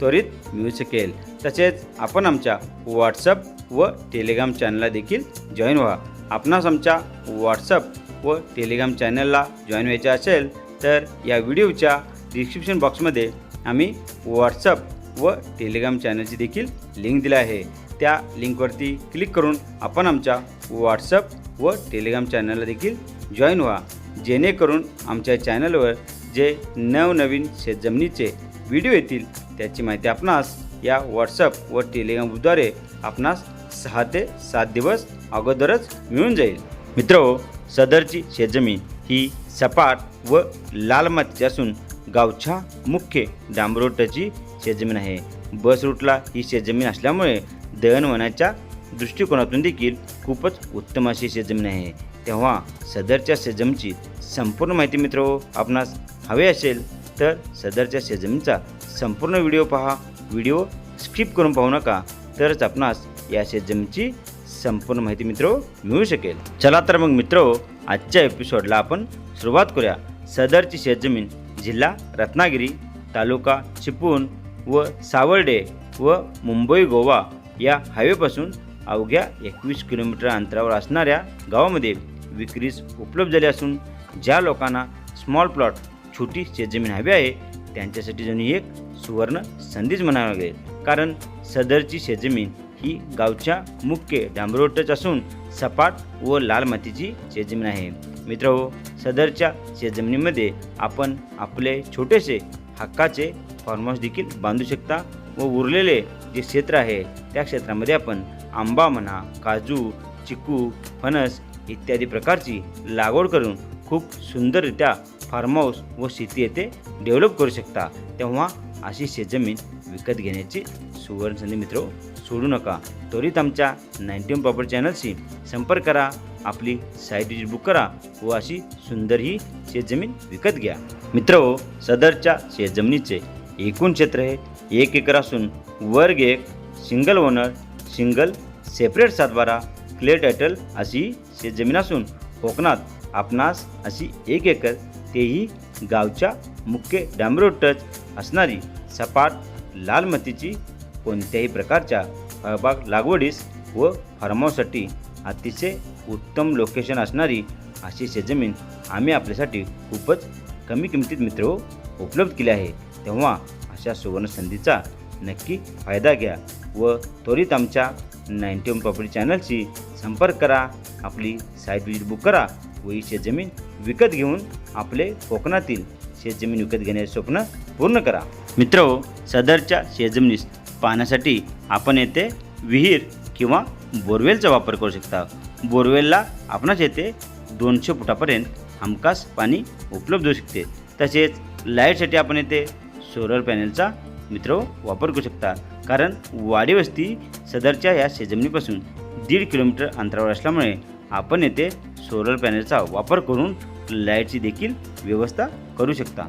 त्वरित मिळू शकेल. तसेच आपण आमच्या व्हॉट्सअप व टेलिग्राम चॅनलला देखील जॉईन व्हा. आपणास आमच्या व्हॉट्सअप व टेलिग्राम चॅनलला जॉईन व्हायचे असेल तर या व्हिडिओच्या डिस्क्रिप्शन बॉक्समध्ये आम्ही व्हॉट्सअप व टेलिग्राम चॅनलची देखील लिंक दिली आहे. त्या लिंकवरती क्लिक करून आपण आमच्या व्हॉट्सअप व टेलिग्राम चॅनलला देखील जॉईन व्हा. जेणेकरून आमच्या चॅनलवर जे नवनवीन शेतजमिनीचे व्हिडिओ येतील त्याची माहिती आपणास या व्हॉट्सअप व टेलिग्रामद्वारे आपणास सहा ते सात दिवस अगोदरच मिळून जाईल. मित्र हो, सदरची शेतजमीन ही सपाट व लाल मातीची असून गावच्या मुख्य डांबरोटाची शेतजमीन आहे. बस रूटला ही शेतजमीन असल्यामुळे दळणवळणाच्या दृष्टिकोनातून देखील खूपच उत्तम अशी शेतजमीन आहे. तेव्हा सदरच्या शेतजमीनची संपूर्ण माहिती मित्र हो, आपणास हवे असेल तर सदरच्या शेजमीचा संपूर्ण व्हिडिओ पहा. व्हिडिओ स्किप करून पाहू नका. तरच आपणास या शेतजमीची संपूर्ण माहिती मित्र मिळू शकेल. चला तर मग मित्र आजच्या एपिसोडला आपण सुरुवात करूया. सदरची शेतजमीन जिल्हा रत्नागिरी तालुका चिपळूण व सावर्डे व मुंबई गोवा या हायवेपासून अवघ्या एकवीस किलोमीटर अंतरावर असणाऱ्या गावामध्ये विक्रीस उपलब्ध झाली असून ज्या लोकांना स्मॉल प्लॉट छोटी शेतजमीन हवी आहे. त्यांच्यासाठी जणू एक सुवर्ण संधीच म्हणावं लागेल. कारण सदरची शेतजमीन ही गावच्या मुख्य डांबरोटच असून सपाट व लाल मातीची शेतजमीन आहे. मित्र हो सदरच्या शेतजमिनीमध्ये आपण आपले छोटेसे हक्काचे फार्महाऊस देखील बांधू शकता व उरलेले जे क्षेत्र आहे त्या क्षेत्रामध्ये आपण आंबा म्हणा काजू चिकू फणस इत्यादी प्रकारची लागवड करून खूप सुंदररित्या फार्म हाऊस व शेती येथे डेव्हलप करू शकता. तेव्हा अशी शेतजमीन विकत घेण्याची सुवर्ण संधी मित्र सोडू नका. त्वरित आमच्या नाईन्टी वन प्रॉपर्टी चॅनलशी संपर्क करा. आपली साईट विजिट बुक करा व अशी सुंदर ही शेतजमीन विकत घ्या. मित्र सदरच्या शेतजमिनीचे एकूण क्षेत्र हे एक एकर असून वर्ग एक सिंगल ओनर सिंगल सेपरेट सातबारा क्लिअर टायटल अशी शेतजमीन असून कोकणात आपणास अशी एक एकर तेही गावच्या मुख्य डांबरोटच असणारी सपाट लाल मातीची कोणत्याही प्रकारच्या फळबाग लागवडीस व फार्महाऊससाठी अतिशय उत्तम लोकेशन असणारी अशी शेतजमीन आम्ही आपल्यासाठी खूपच कमी किमतीत मित्र हो, उपलब्ध केली आहे. तेव्हा अशा सुवर्ण संधीचा नक्की फायदा घ्या व त्वरित आमच्या नाईन्टी वन प्रॉपर्टी चॅनलशी संपर्क करा. आपली साईट विजिट बुक करा व ही शेतजमीन विकत घेऊन आपले कोकणातील शेतजमीन विकत घेण्याचे स्वप्न पूर्ण करा. मित्र हो, सदरच्या शेतजमिनीस पाहण्यासाठी आपण येथे विहीर किंवा बोरवेलचा वापर करू शकता. बोरवेलला आपणास येथे दोनशे फुटापर्यंत हमखास पाणी उपलब्ध होऊ शकते. तसेच लाईटसाठी आपण येथे सोलर पॅनलचा मित्र हो, वापर करू शकता. कारण वाडी वस्ती सदरच्या या शेतजमिनीपासून दीड किलोमीटर अंतरावर असल्यामुळे आपण येथे सोलर पॅनलचा वापर करून लाईटची देखील व्यवस्था करू शकता.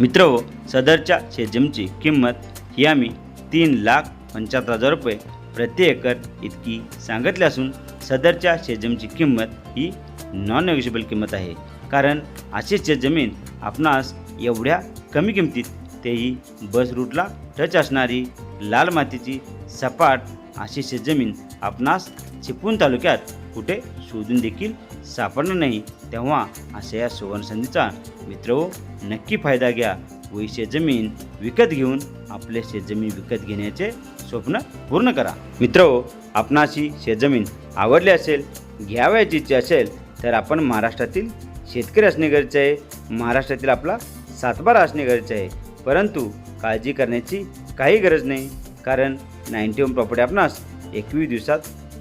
मित्र हो, सदरच्या शेजमची किंमत ही आम्ही तीन लाख पंच्याहत्तर हजार रुपये प्रति एकर इतकी सांगितली असून सदरच्या शेजमची किंमत ही नॉन नेगोशिएबल किंमत आहे. कारण अशी शेतजमीन आपणास एवढ्या कमी किमतीत तेही बस रूटला टच असणारी लाल मातीची सपाट अशी शेतजमीन आपणास चिपळूण तालुक्यात कुठे शोधून देखील सापडणार नाही. तेव्हा अशा या सुवर्णसंधीचा मित्र हो, नक्की फायदा घ्या. व शेतजमीन विकत घेऊन आपले शेतजमीन विकत घेण्याचे स्वप्न पूर्ण करा. मित्र हो, आपणाशी शेतजमीन आवडली असेल घ्यावयाची इच्छा असेल तर आपण महाराष्ट्रातील शेतकरी असणे गरजेचे आहे. महाराष्ट्रातील आपला सातबारा असणे गरजेचे आहे. परंतु काळजी करण्याची काही गरज नाही. कारण नाईन्टी वन प्रॉपर्टी आपणास एकवीस दिवसात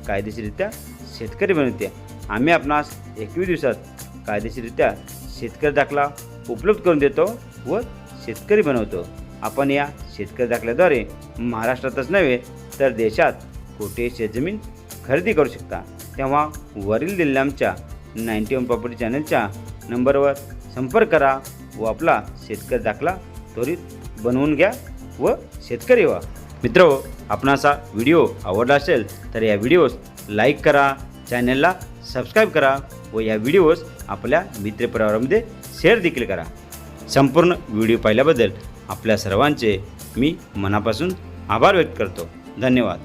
कायदेशीररित्या शेतकरी बनवते. आम्ही आपणास एकवीस दिवसात कायदेशीररित्या शेतकरी दाखला उपलब्ध करून देतो व शेतकरी बनवतो. आपण या शेतकरी दाखल्याद्वारे महाराष्ट्रातच नव्हे तर देशात कोटी शेतजमीन खरेदी करू शकता. तेव्हा वरील दिलेल्या आमच्या नाईन्टी वन प्रॉपर्टी चॅनलच्या नंबरवर संपर्क करा व आपला शेतकरी दाखला त्वरित बनवून घ्या व शेतकरी व्हा. मित्र आपण असा व्हिडिओ आवडला असेल तर या व्हिडिओस लाईक करा चॅनलला सबस्क्राईब करा व या व्हिडिओस आपल्या मित्रपरिवारामध्ये शेअर देखील करा. संपूर्ण व्हिडिओ पाहिल्याबद्दल आपल्या सर्वांचे मी मनापासून आभार व्यक्त करतो. धन्यवाद.